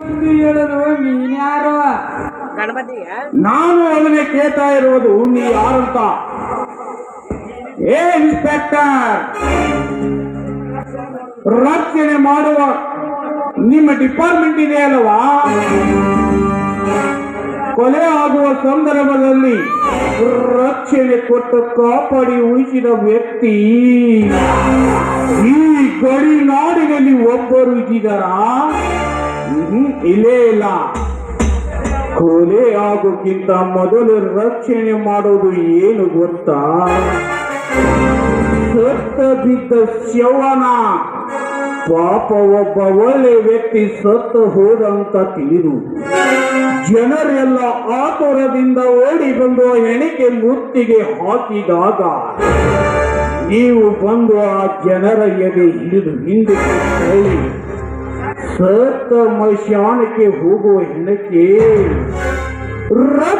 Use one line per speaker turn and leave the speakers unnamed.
ನೀನ್ಯಾರು
ನಾನು ಅದನ್ನೇ ಕೇಳ್ತಾ ಇರುವುದು ನೀ ಅಂತ? ಏ ಇನ್ಸ್ಪೆಕ್ಟರ್ ರಕ್ಷಣೆ ಮಾಡುವ ನಿಮ್ಮ ಡಿಪಾರ್ಟ್ಮೆಂಟ್ ಇದೆ ಅಲ್ವಾ? ಕೊಲೆ ಆಗುವ ಸಂದರ್ಭದಲ್ಲಿ ರಕ್ಷಣೆ ಕೊಟ್ಟು ಕಾಪಾಡಿ ಉಳಿಸಿದ ವ್ಯಕ್ತಿ ಈ ಗಡಿ ನಾಡಿನಲ್ಲಿ ಒಬ್ಬರು ಇದ್ದಾರಾ? ಇಲ್ಲೇ ಇಲ್ಲ. ಕೊಲೆ ಆಗೋಕ್ಕಿಂತ ಮೊದಲು ರಕ್ಷಣೆ ಮಾಡೋದು ಏನು ಗೊತ್ತಾ? ಸತ್ತ ಬಿದ್ದ ಶವನ. ಪಾಪ ಒಬ್ಬ ಒಳ್ಳೆ ವ್ಯಕ್ತಿ ಸತ್ತು ಹೋದಂತ ತಿಳಿದು ಜನರೆಲ್ಲ ಆತುರದಿಂದ ಓಡಿ ಬಂದು ಹೆಣಿಕೆ ಮುತ್ತಿಗೆ ಹಾಕಿದಾಗ ನೀವು ಬಂದು ಆ ಜನರ ಎದೆ ಹಿಡಿದು ಹಿಂದೆ ಹೇಳಿ ಸತ್ತ ಮಶಾನಕ್ಕೆ ಹೋಗುವ ಹೆಣಕ್ಕೆ ರಕ್ಷಣೆ